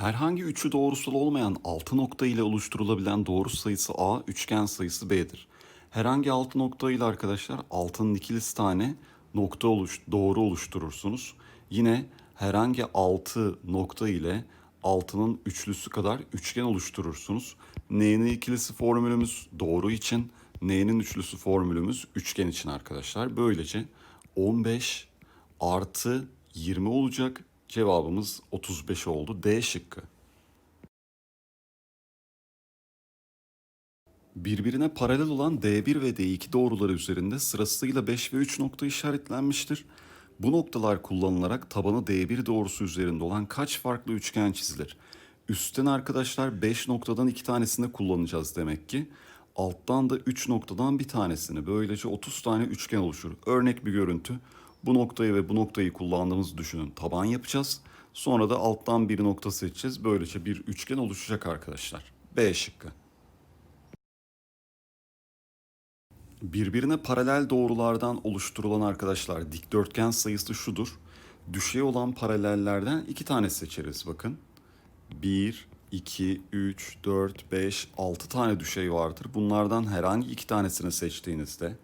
Herhangi üçü doğrusal olmayan altı nokta ile oluşturulabilen doğru sayısı A, üçgen sayısı B'dir. Herhangi altı nokta ile arkadaşlar altının ikilisi tane nokta oluş, doğru oluşturursunuz. Yine herhangi altı nokta ile altının üçlüsü kadar üçgen oluşturursunuz. N'nin ikilisi formülümüz doğru için, N'nin üçlüsü formülümüz üçgen için arkadaşlar. Böylece 15 artı 20 olacak. Cevabımız 35 oldu. D şıkkı. Birbirine paralel olan D1 ve D2 doğruları üzerinde sırasıyla 5 ve 3 nokta işaretlenmiştir. Bu noktalar kullanılarak tabanı D1 doğrusu üzerinde olan kaç farklı üçgen çizilir? Üstten arkadaşlar 5 noktadan 2 tanesini kullanacağız demek ki. Alttan da 3 noktadan bir tanesini. Böylece 30 tane üçgen oluşur. Örnek bir görüntü. Bu noktayı ve bu noktayı kullandığımızı düşünün. Taban yapacağız. Sonra da alttan bir nokta seçeceğiz. Böylece bir üçgen oluşacak arkadaşlar. B şıkkı. Birbirine paralel doğrulardan oluşturulan arkadaşlar dikdörtgen sayısı şudur. Düşey olan paralellerden iki tane seçeriz bakın. 1, 2, 3, 4, 5, 6 tane düşey vardır. Bunlardan herhangi iki tanesini seçtiğinizde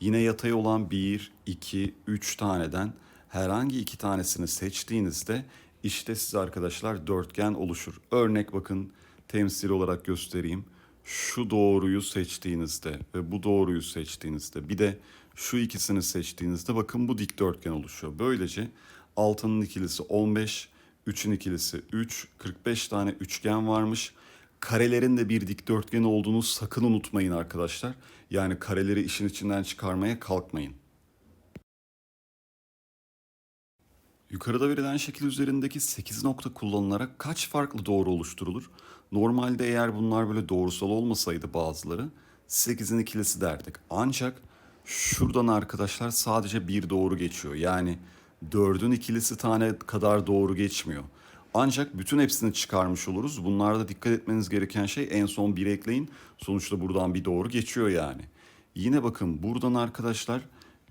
yine yatay olan 1, 2, 3 taneden herhangi iki tanesini seçtiğinizde işte size arkadaşlar dörtgen oluşur. Örnek bakın temsil olarak göstereyim şu doğruyu seçtiğinizde ve bu doğruyu seçtiğinizde bir de şu ikisini seçtiğinizde bakın bu dikdörtgen oluşuyor. Böylece altının ikilisi 15, 3'ün ikilisi 3, 45 tane üçgen varmış. Karelerin de bir dikdörtgen olduğunu sakın unutmayın arkadaşlar. Yani kareleri işin içinden çıkarmaya kalkmayın. Yukarıda verilen şekil üzerindeki 8 nokta kullanılarak kaç farklı doğru oluşturulur? Normalde eğer bunlar böyle doğrusal olmasaydı bazıları 8'in ikilisi derdik. Ancak şuradan arkadaşlar sadece bir doğru geçiyor. Yani 4'ün ikilisi tane kadar doğru geçmiyor. Ancak bütün hepsini çıkarmış oluruz. Bunlarda dikkat etmeniz gereken şey en son bir ekleyin. Sonuçta buradan bir doğru geçiyor yani. Yine bakın buradan arkadaşlar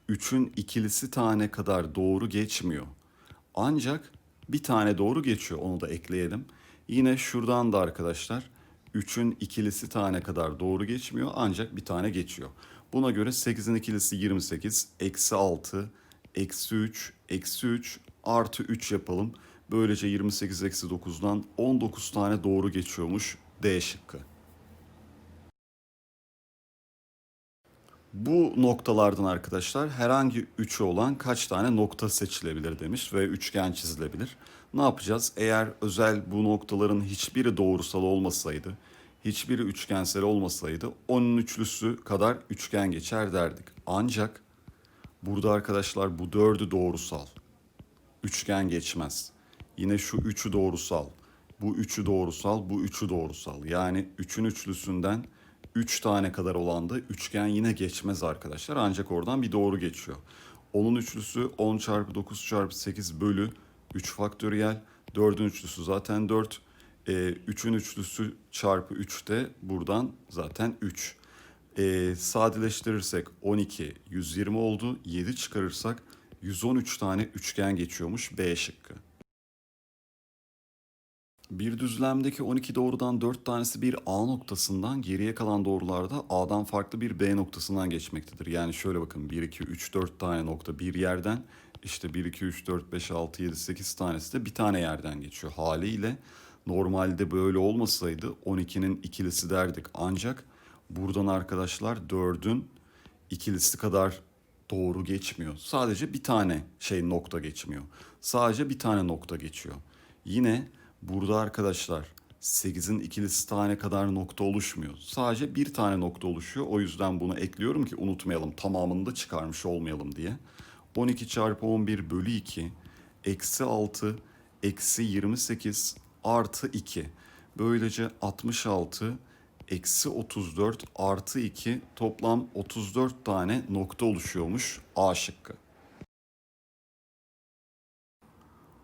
3'ün ikilisi tane kadar doğru geçmiyor. Ancak bir tane doğru geçiyor onu da ekleyelim. Yine şuradan da arkadaşlar 3'ün ikilisi tane kadar doğru geçmiyor ancak bir tane geçiyor. Buna göre 8'in ikilisi 28, eksi 6, eksi 3, eksi 3, artı 3 yapalım. Böylece 28 eksi 9'dan 19 tane doğru geçiyormuş D şıkkı. Bu noktalardan arkadaşlar herhangi üçü olan kaç tane nokta seçilebilir demiş ve üçgen çizilebilir. Ne yapacağız? Eğer özel bu noktaların hiçbiri doğrusal olmasaydı, hiçbiri üçgensel olmasaydı onun üçlüsü kadar üçgen geçer derdik. Ancak burada arkadaşlar bu dördü doğrusal. Üçgen geçmez. Yine şu üçü doğrusal. Bu üçü doğrusal, bu üçü doğrusal. Yani üçün üçlüsünden 3 tane kadar olan da üçgen yine geçmez arkadaşlar. Ancak oradan bir doğru geçiyor. Onun üçlüsü 10 çarpı 9 çarpı 8 bölü 3 faktöriyel. 4'ün üçlüsü zaten 4. E, 3'ün üçlüsü çarpı 3 de buradan zaten 3. E, sadeleştirirsek 12 120 oldu. 7 çıkarırsak 113 tane üçgen geçiyormuş B şıkkı. Bir düzlemdeki 12 doğrudan 4 tanesi bir A noktasından geriye kalan doğrularda A'dan farklı bir B noktasından geçmektedir. Yani şöyle bakın 1, 2, 3, 4 tane nokta bir yerden işte 1, 2, 3, 4, 5, 6, 7, 8 tanesi de bir tane yerden geçiyor. Haliyle normalde böyle olmasaydı 12'nin ikilisi derdik. Ancak buradan arkadaşlar 4'ün ikilisi kadar doğru geçmiyor. Sadece bir tane şey nokta geçmiyor. Sadece bir tane nokta geçiyor. Yine Burada arkadaşlar 8'in ikilisi tane kadar nokta oluşmuyor. Sadece bir tane nokta oluşuyor. O yüzden bunu ekliyorum ki unutmayalım. Tamamını da çıkarmış olmayalım diye. 12 çarpı 11 bölü 2 eksi 6 eksi 28 artı 2. Böylece 66 eksi 34 artı 2 toplam 34 tane nokta oluşuyormuş A şıkkı.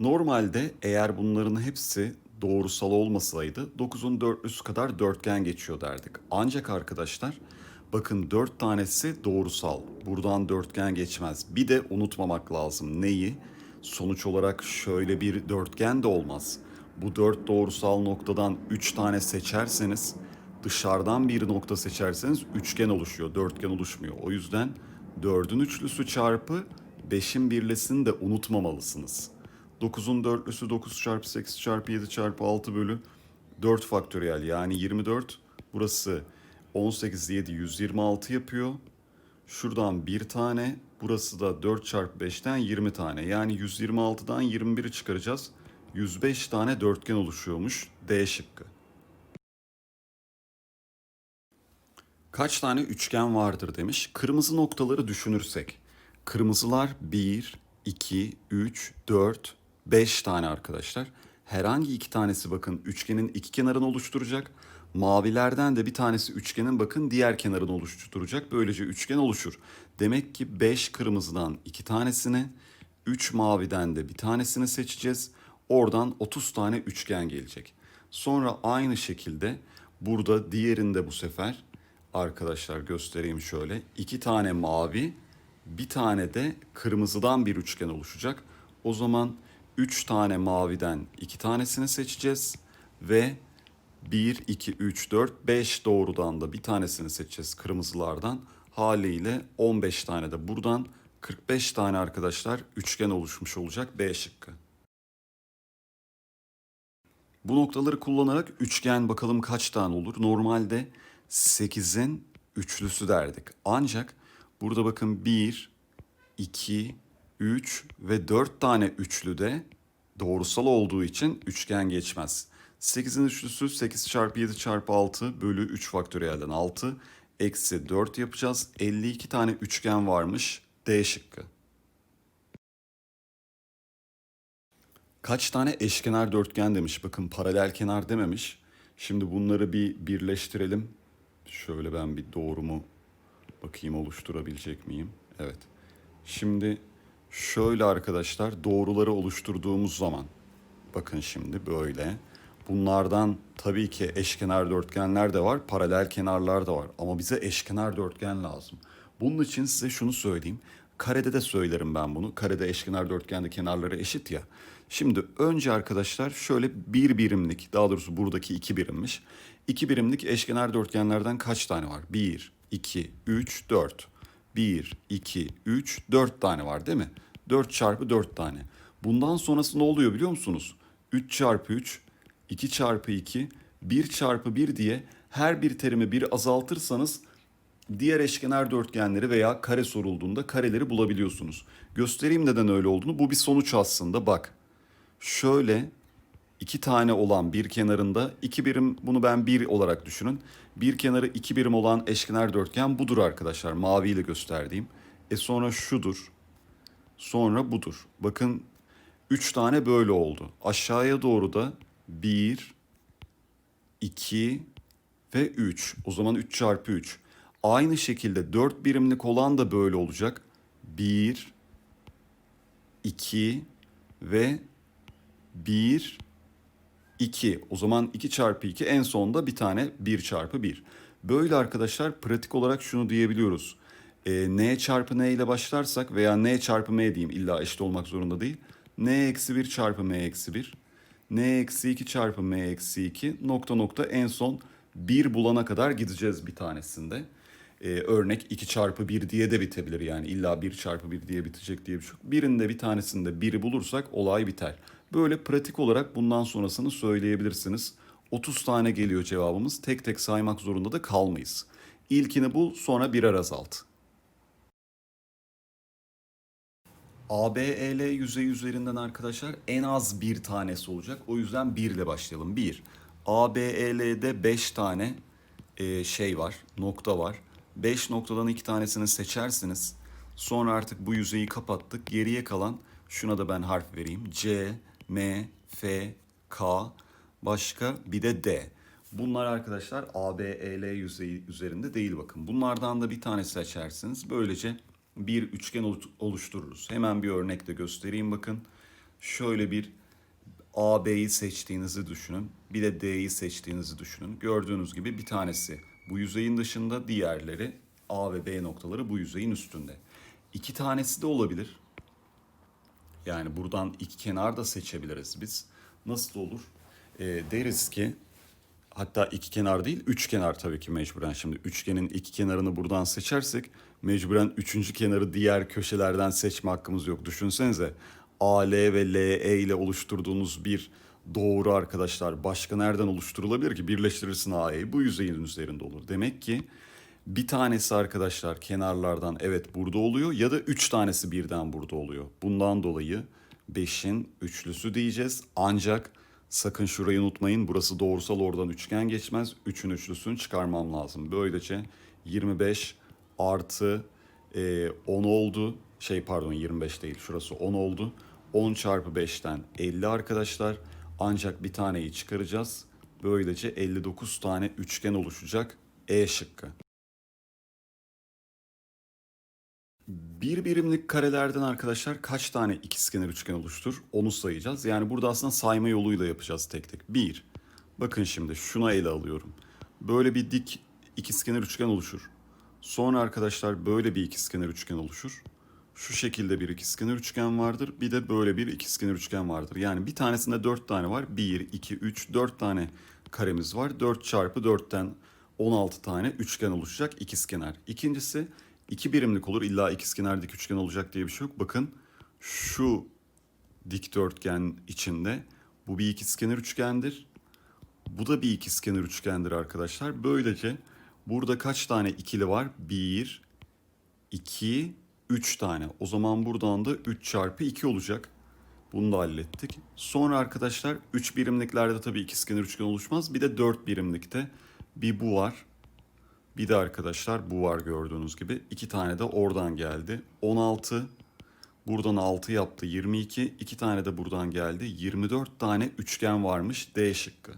Normalde eğer bunların hepsi doğrusal olmasaydı 9'un dörtlüsü kadar dörtgen geçiyor derdik. Ancak arkadaşlar bakın 4 tanesi doğrusal. Buradan dörtgen geçmez. Bir de unutmamak lazım neyi? Sonuç olarak şöyle bir dörtgen de olmaz. bu dört doğrusal noktadan üç tane seçerseniz dışarıdan bir nokta seçerseniz üçgen oluşuyor. Dörtgen oluşmuyor. O yüzden dördün üçlüsü çarpı beşin birlesini de unutmamalısınız. 9'un dörtlüsü 9 çarpı 8 çarpı 7 çarpı 6 bölü 4 faktöriyel yani 24. Burası 18 7 126 yapıyor. Şuradan bir tane. Burası da 4 çarpı 5'ten 20 tane. Yani 126'dan 21'i çıkaracağız. 105 tane dörtgen oluşuyormuş. D şıkkı. Kaç tane üçgen vardır demiş. Kırmızı noktaları düşünürsek. Kırmızılar 1, 2, 3, 4, 5 tane arkadaşlar. Herhangi iki tanesi bakın üçgenin iki kenarını oluşturacak. Mavilerden de bir tanesi üçgenin bakın diğer kenarını oluşturacak. Böylece üçgen oluşur. Demek ki 5 kırmızıdan iki tanesini, 3 maviden de bir tanesini seçeceğiz. Oradan 30 tane üçgen gelecek. Sonra aynı şekilde burada diğerinde bu sefer arkadaşlar göstereyim şöyle. iki tane mavi, bir tane de kırmızıdan bir üçgen oluşacak. O zaman 3 tane maviden 2 tanesini seçeceğiz ve 1, 2, 3, 4, 5 doğrudan da bir tanesini seçeceğiz kırmızılardan. Haliyle 15 tane de buradan 45 tane arkadaşlar üçgen oluşmuş olacak B şıkkı. Bu noktaları kullanarak üçgen bakalım kaç tane olur. Normalde 8'in üçlüsü derdik. Ancak burada bakın 1, 2, 3 ve 4 tane üçlü de doğrusal olduğu için üçgen geçmez. 8'in üçlüsü 8 çarpı 7 çarpı 6 bölü 3 faktöriyelden 6 eksi 4 yapacağız. 52 tane üçgen varmış D şıkkı. Kaç tane eşkenar dörtgen demiş. Bakın paralel kenar dememiş. Şimdi bunları bir birleştirelim. Şöyle ben bir doğrumu bakayım oluşturabilecek miyim? Evet. Şimdi şöyle arkadaşlar doğruları oluşturduğumuz zaman bakın şimdi böyle. Bunlardan tabii ki eşkenar dörtgenler de var, paralel kenarlar da var. Ama bize eşkenar dörtgen lazım. Bunun için size şunu söyleyeyim. Karede de söylerim ben bunu. Karede eşkenar dörtgende kenarları eşit ya. Şimdi önce arkadaşlar şöyle bir birimlik, daha doğrusu buradaki iki birimmiş. İki birimlik eşkenar dörtgenlerden kaç tane var? Bir, iki, üç, dört. Bir, iki, üç, dört tane var değil mi? Dört çarpı dört tane. Bundan sonrası ne oluyor biliyor musunuz? Üç çarpı üç, 2 çarpı 2, 1 çarpı 1 diye her bir terimi bir azaltırsanız diğer eşkenar dörtgenleri veya kare sorulduğunda kareleri bulabiliyorsunuz. Göstereyim neden öyle olduğunu. Bu bir sonuç aslında bak. Şöyle iki tane olan bir kenarında iki birim bunu ben bir olarak düşünün. Bir kenarı iki birim olan eşkenar dörtgen budur arkadaşlar. Maviyle gösterdiğim. E sonra şudur. Sonra budur. Bakın üç tane böyle oldu. Aşağıya doğru da 1, 2 ve 3. O zaman 3 çarpı 3. Aynı şekilde 4 birimlik olan da böyle olacak. 1, 2 ve 1, 2. O zaman 2 çarpı 2 en sonunda bir tane 1 çarpı 1. Böyle arkadaşlar pratik olarak şunu diyebiliyoruz. E, n çarpı n ile başlarsak veya n çarpı m diyeyim illa eşit olmak zorunda değil. n eksi 1 çarpı m eksi 1 n eksi 2 çarpı m eksi 2 nokta nokta en son 1 bulana kadar gideceğiz bir tanesinde. Ee, örnek 2 çarpı 1 diye de bitebilir yani illa 1 çarpı 1 diye bitecek diye bir şey yok. Birinde bir tanesinde 1'i bulursak olay biter. Böyle pratik olarak bundan sonrasını söyleyebilirsiniz. 30 tane geliyor cevabımız. Tek tek saymak zorunda da kalmayız. İlkini bul sonra birer azalt. ABEL yüzey üzerinden arkadaşlar en az bir tanesi olacak. O yüzden 1 ile başlayalım. 1. ABEL'de 5 tane e, şey var, nokta var. 5 noktadan 2 tanesini seçersiniz. Sonra artık bu yüzeyi kapattık. Geriye kalan şuna da ben harf vereyim. C, M, F, K, başka bir de D. Bunlar arkadaşlar ABEL yüzeyi üzerinde değil bakın. Bunlardan da bir tane seçersiniz. Böylece bir üçgen oluştururuz. Hemen bir örnek de göstereyim bakın. Şöyle bir AB'yi seçtiğinizi düşünün. Bir de D'yi seçtiğinizi düşünün. Gördüğünüz gibi bir tanesi bu yüzeyin dışında diğerleri A ve B noktaları bu yüzeyin üstünde. İki tanesi de olabilir. Yani buradan iki kenar da seçebiliriz biz. Nasıl olur? e, deriz ki hatta iki kenar değil üç kenar tabii ki mecburen. Şimdi üçgenin iki kenarını buradan seçersek mecburen üçüncü kenarı diğer köşelerden seçme hakkımız yok. Düşünsenize AL ve LE ile oluşturduğunuz bir doğru arkadaşlar başka nereden oluşturulabilir ki? Birleştirirsin AE'yi bu yüzeyin üzerinde olur. Demek ki bir tanesi arkadaşlar kenarlardan evet burada oluyor ya da üç tanesi birden burada oluyor. Bundan dolayı 5'in üçlüsü diyeceğiz. Ancak sakın şurayı unutmayın burası doğrusal oradan üçgen geçmez. 3'ün üçlüsünü çıkarmam lazım. Böylece 25 artı e, 10 oldu. Şey pardon 25 değil şurası 10 oldu. 10 çarpı 5'ten 50 arkadaşlar. Ancak bir taneyi çıkaracağız. Böylece 59 tane üçgen oluşacak. E şıkkı. Bir birimlik karelerden arkadaşlar kaç tane ikizkenar üçgen oluştur? Onu sayacağız. Yani burada aslında sayma yoluyla yapacağız tek tek. Bir, bakın şimdi şuna ele alıyorum. Böyle bir dik ikizkenar üçgen oluşur. Sonra arkadaşlar böyle bir ikizkenar üçgen oluşur. Şu şekilde bir ikizkenar üçgen vardır. Bir de böyle bir ikizkenar üçgen vardır. Yani bir tanesinde 4 tane var. 1, 2, 3, 4 tane karemiz var. 4 çarpı 4'ten 16 tane üçgen oluşacak ikizkenar. İkincisi iki birimlik olur. İlla ikizkenar dik üçgen olacak diye bir şey yok. Bakın şu dikdörtgen içinde bu bir ikizkenar üçgendir. Bu da bir ikizkenar üçgendir arkadaşlar. Böylece burada kaç tane ikili var? 1, 2, 3 tane. O zaman buradan da 3 çarpı 2 olacak. Bunu da hallettik. Sonra arkadaşlar 3 birimliklerde tabii ikizkenar üçgen oluşmaz. Bir de 4 birimlikte bir bu var. Bir de arkadaşlar bu var gördüğünüz gibi. iki tane de oradan geldi. 16. Buradan 6 yaptı 22. iki tane de buradan geldi. 24 tane üçgen varmış D şıkkı.